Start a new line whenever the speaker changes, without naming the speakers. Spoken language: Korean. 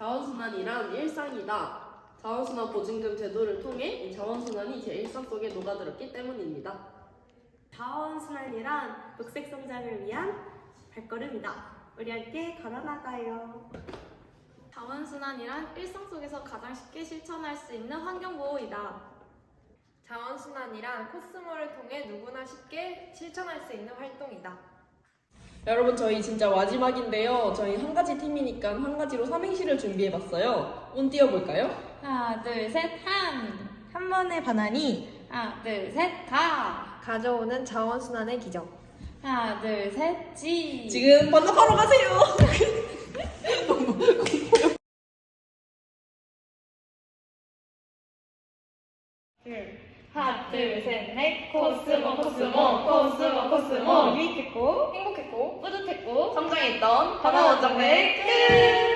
자원순환이란 일상이다. 자원순환 보증금 제도를 통해 이 자원순환이 제 일상 속에 녹아들었기 때문입니다.
자원순환이란 녹색 성장을 위한 발걸음이다. 우리 함께 걸어나가요.
자원순환이란 일상 속에서 가장 쉽게 실천할 수 있는 환경보호이다.
자원순환이란 코스모를 통해 누구나 쉽게 실천할 수 있는 활동이다.
여러분 저희 진짜 마지막인데요. 저희 한 가지 팀이니까 한 가지로 삼행시를 준비해봤어요. 운 띄워볼까요?
하나, 둘, 셋, 한!
한 번에 바나니
하나, 둘, 셋, 가!
가져오는 자원순환의 기적.
하나, 둘, 셋, 지!
지금 번역하러 가세요.
하나, 둘, 셋, 넷! 코스모, 코스모, 코스모, 코스모!
유익했고
행복했고
뿌듯했고
성장했던 바다 원정대 끝!